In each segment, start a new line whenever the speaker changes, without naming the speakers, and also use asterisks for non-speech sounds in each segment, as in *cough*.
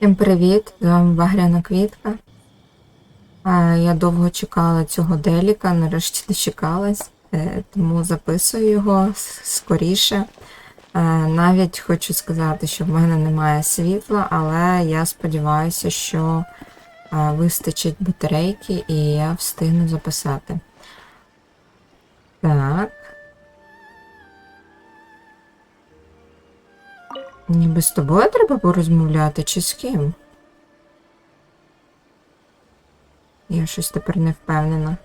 Всім привіт! З вами Багряна Квітка. Я довго чекала цього деліка, нарешті дочекалась, е, тому записую його скоріше. Е, Навіть хочу сказати, що в мене немає світла, але я сподіваюся, що е, вистачить батарейки і я встигну записати. Так. Ніби з тобою треба порозмовляти чи з ким? Я щось тепер не впевнена.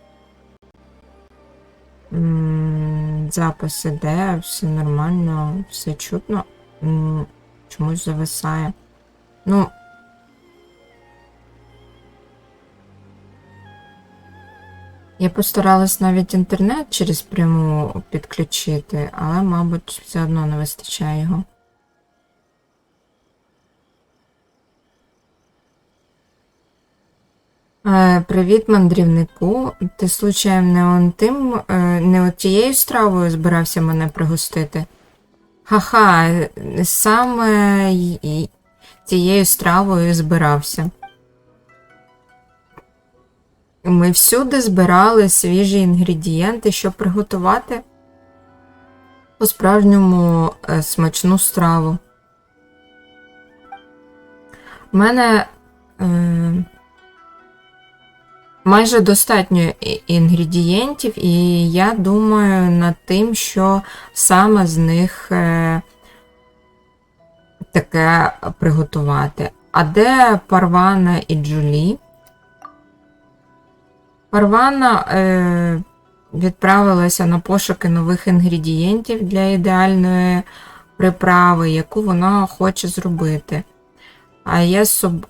Запис іде, все нормально, все чутно. Чомусь зависає. Ну. Я постаралась навіть інтернет через пряму підключити, але, мабуть, все одно не вистачає його. Привіт, мандрівнику. Ти случаєм не он тим, е, не от тією стравою збирався мене пригостити? Ха-ха, е, саме цією стравою збирався. Ми всюди збирали свіжі інгредієнти, щоб приготувати по-справжньому е, смачну страву. У мене. Е, майже достатньо інгредієнтів, і я думаю над тим, що саме з них е, таке приготувати. А де Парвана і Джулі? Парвана е, відправилася на пошуки нових інгредієнтів для ідеальної приправи, яку вона хоче зробити. А я з, соб...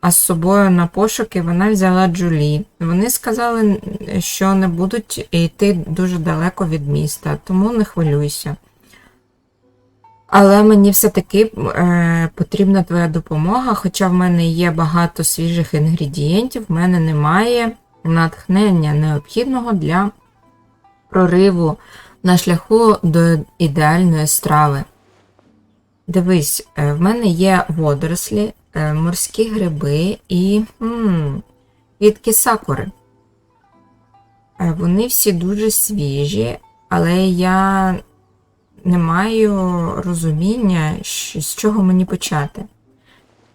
а з собою на пошуки вона взяла Джулі. Вони сказали, що не будуть йти дуже далеко від міста, тому не хвилюйся. Але мені все-таки е, потрібна твоя допомога, хоча в мене є багато свіжих інгредієнтів, в мене немає натхнення необхідного для прориву на шляху до ідеальної страви. Дивись, е, в мене є водорослі, е, морські гриби і м, квітки сакури. Е, Вони всі дуже свіжі, але я не маю розуміння, з чого мені почати.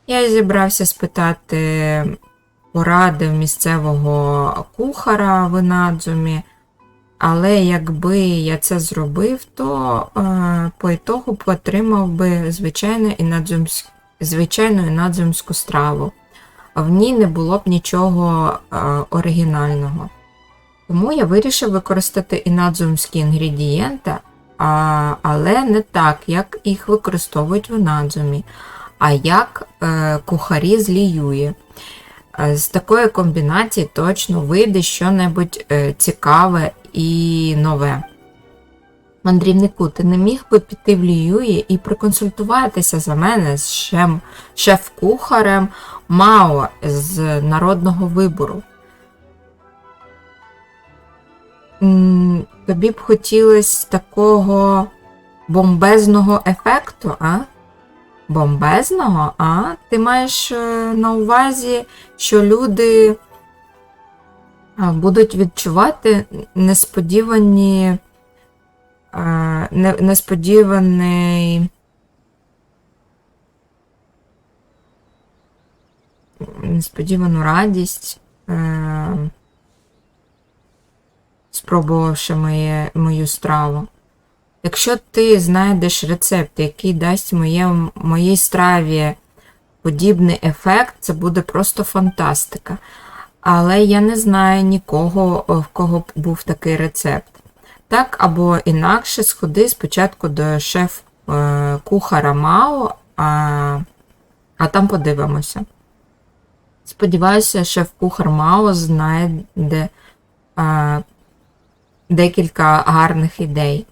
Я зібрався спитати поради в місцевого кухара в Інадзумі, але якби я це зробив, то е, по ітогу отримав би звичайну інадзумсь... звичайну інадзумську страву. В ній не було б нічого е, оригінального. Тому я вирішив використати інадзумські інгредієнти, а, але не так, як їх використовують в інадзумі, а як е, кухарі з. Е, З такої комбінації точно вийде щонебудь е, цікаве і нове. Мандрівнику, ти не міг би піти в Ліюї і проконсультуватися за мене з шеф-кухарем Мао з народного вибору. Тобі б хотілося такого бомбезного ефекту, а? Бомбезного? А? Ти маєш е, на увазі, що люди будуть відчувати несподівані, несподіваний. Несподівану радість, е, спробувавши моє, мою страву. Якщо ти знайдеш рецепт, який дасть моє, моїй страві подібний ефект, це буде просто фантастика. Але я не знаю нікого, в кого був такий рецепт. Так або інакше сходи спочатку до шеф-кухара Мао, а, а там подивимося. Сподіваюся, шеф-кухар Мао знайде а, декілька гарних ідей.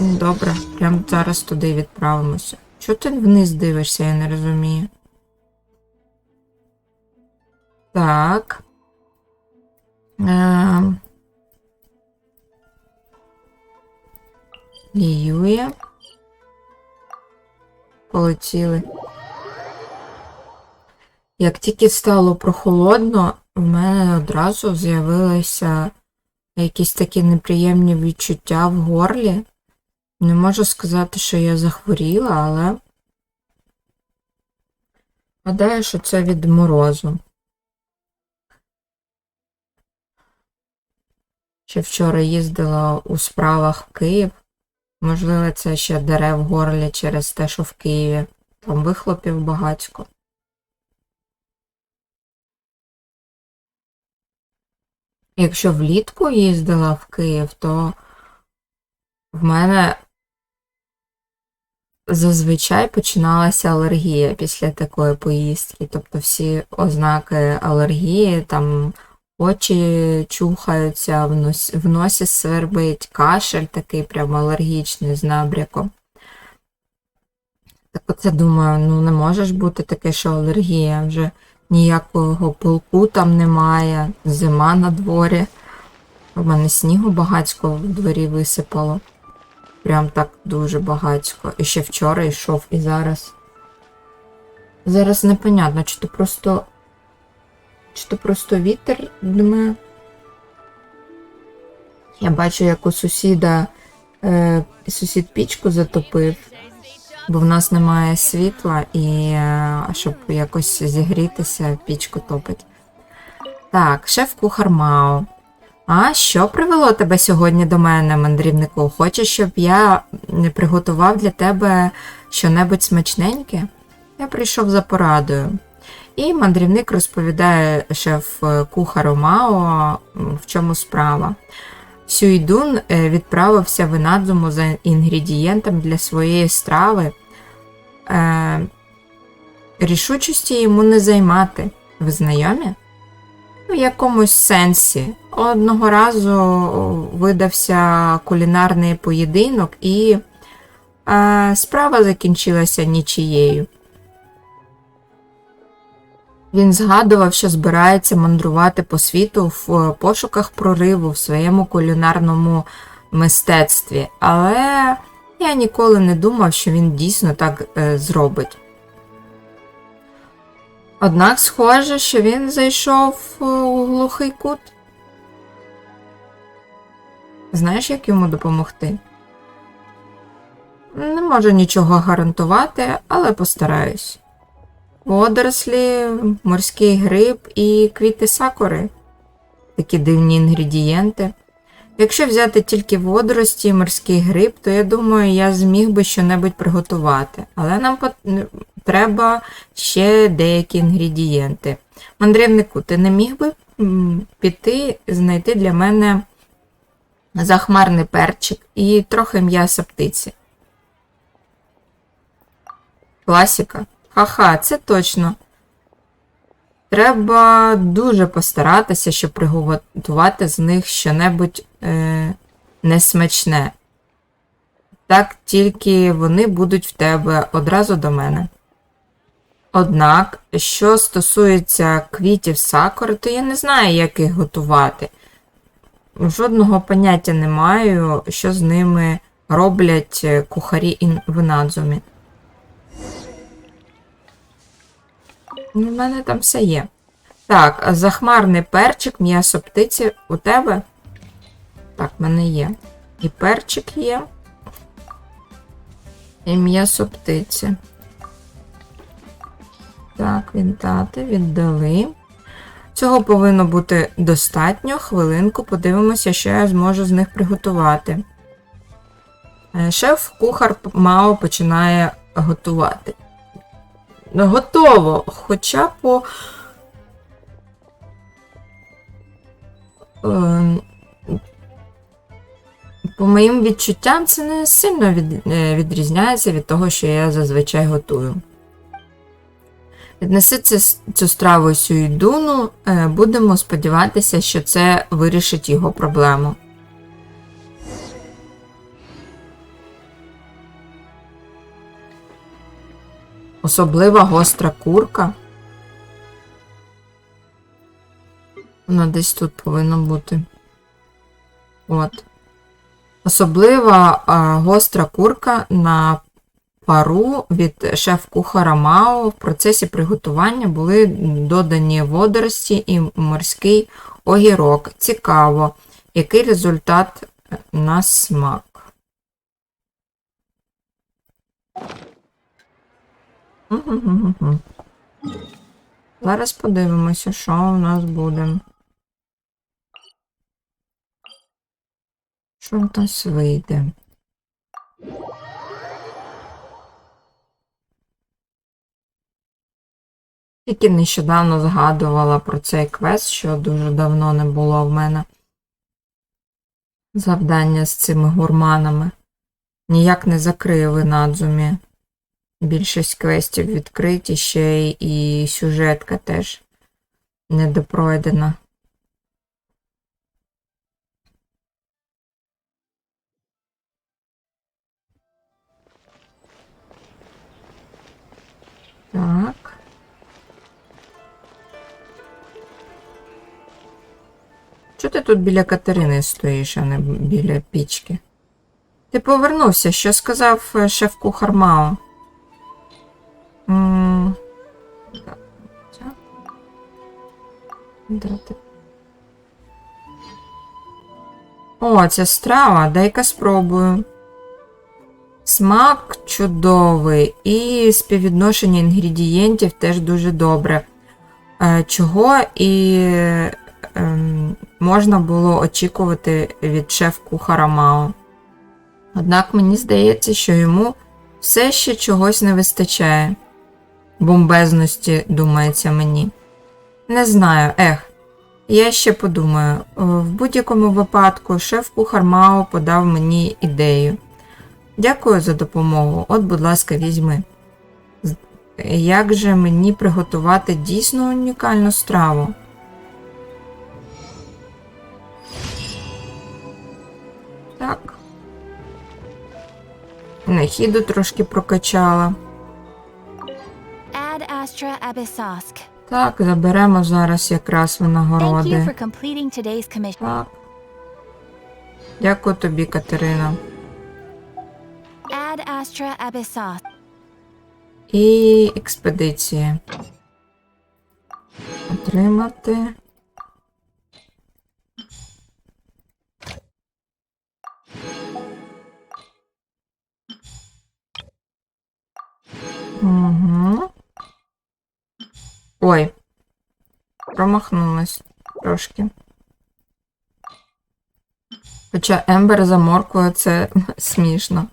Добре, прямо зараз туди відправимося. Чого ти вниз дивишся, я не розумію. Так. Е, Ліює. Полетіли. Як тільки стало прохолодно, в мене одразу з'явилися якісь такі неприємні відчуття в горлі. Не можу сказати, що я захворіла, але гадаю, що це від морозу. Ще вчора їздила у справах в Київ. Можливо, це ще дере в горлі через те, що в Києві там вихлопів багатько. Якщо влітку їздила в Київ, то в мене зазвичай починалася алергія після такої поїздки. Тобто всі ознаки алергії, там очі чухаються, в носі, в носі свербить, кашель такий прям алергічний з набряком. Так оце думаю, ну не може ж бути таке, що алергія вже ніякого пилку там немає, зима на дворі. У мене снігу багацько в дворі висипало. Прям так дуже багацько. І ще вчора йшов, і зараз. Зараз непонятно, чи то просто. Чи то просто вітер дме. Я бачу, як у сусіда е, сусід пічку затопив, бо в нас немає світла, і е, щоб якось зігрітися, пічку топить. Так, шеф-кухар Мао. А що привело тебе сьогодні до мене, мандрівнику? Хочеш, щоб я приготував для тебе щонебудь смачненьке? Я прийшов за порадою. І мандрівник розповідає шеф-кухару Мао, в чому справа. Сюйдун е, відправився в Інадзуму за інгредієнтом для своєї страви. Е, Рішучості йому не займати. Ви знайомі? В якомусь сенсі. Одного разу видався кулінарний поєдинок, і е, справа закінчилася нічією. Він згадував, що збирається мандрувати по світу в пошуках прориву в своєму кулінарному мистецтві, але я ніколи не думав, що він дійсно так е, зробить. Однак схоже, що він зайшов е, у глухий кут. Знаєш, як йому допомогти? Не можу нічого гарантувати, але постараюсь. Водорослі, морський гриб і квіти сакури такі дивні інгредієнти. Якщо взяти тільки водорості і морський гриб, то я думаю, я зміг би щонебудь приготувати. Але нам треба ще деякі інгредієнти. Мандрівнику, ти не міг би піти знайти для мене захмарний перчик і трохи м'яса птиці. Класіка. Ха-ха, це точно. Треба дуже постаратися, щоб приготувати з них щонебудь е, несмачне. Так тільки вони будуть в тебе одразу до мене. Однак, що стосується квітів сакури, то я не знаю, як їх готувати. Жодного поняття не маю, що з ними роблять кухарі в Інадзумі. У мене там все є. Так, захмарний перчик, м'ясо птиці у тебе. Так, в мене є. І перчик є. І м'ясо птиці. Так, віддати, віддали. Цього повинно бути достатньо. Хвилинку, подивимося, що я зможу з них приготувати. Е, шеф-кухар Мао починає готувати. Готово. Хоча по. Ем, по моїм відчуттям, це не сильно е, відрізняється від того, що я зазвичай готую. Віднеси цю страву Сюйдуну, е, будемо сподіватися, що це вирішить його проблему. Особлива гостра курка. Вона десь тут повинна бути. От. Особлива а, гостра курка на пару від шеф-кухара Мао в процесі приготування були додані водорості і морський огірок. Цікаво, який результат на смак. Зараз подивимося, що у нас буде. Що в нас вийде? Тільки нещодавно згадувала про цей квест, що дуже давно не було в мене завдання з цими гурманами. Ніяк не закрию в Інадзумі. Більшість квестів відкриті, ще і сюжетка теж недопройдена. Так. Чого ти тут біля Катерини стоїш, а не біля пічки? Ти повернувся, що сказав е, шеф-кухар Мао? О, ця страва, дай-ка спробую. Смак чудовий і співвідношення інгредієнтів теж дуже добре. Е, Чого і ем, можна було очікувати від шеф-кухара Мао. Однак мені здається, що йому все ще чогось не вистачає. Бомбезності, думається мені. Не знаю, ех. Я ще подумаю. Е, В будь-якому випадку шеф-кухар Мао подав мені ідею. Дякую за допомогу. От, будь ласка, візьми. Як же мені приготувати дійсно унікальну страву? Так. Нахіду трошки прокачала. Так, заберемо зараз якраз винагороди. Так. Дякую тобі, Катерина. І експедиції. Отримати. Ой. Промахнулась трошки. Хоча Ембер за морквою це *laughs* смішно.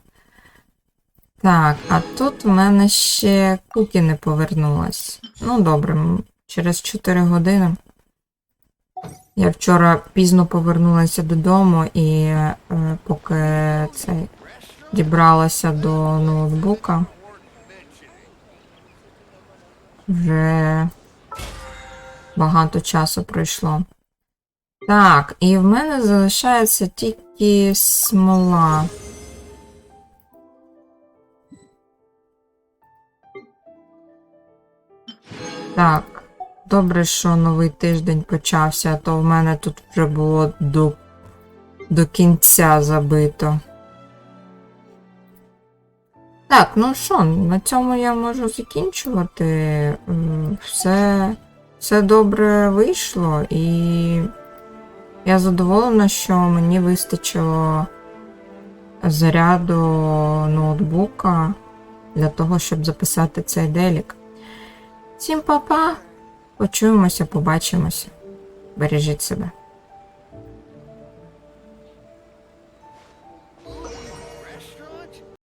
Так, а тут в мене ще кукі не повернулась. Ну, добре, через 4 години. Я вчора пізно повернулася додому і е, поки цей дібралася до ноутбука. Вже багато часу пройшло. Так, і в мене залишається тільки смола. Так, добре, що новий тиждень почався, а то в мене тут вже було до, до кінця забито. Так, ну що, на цьому я можу закінчувати. Все, все добре вийшло, і я задоволена, що мені вистачило заряду ноутбука для того, щоб записати цей делік. Всім па-па! Почуємося, побачимося. Бережіть себе.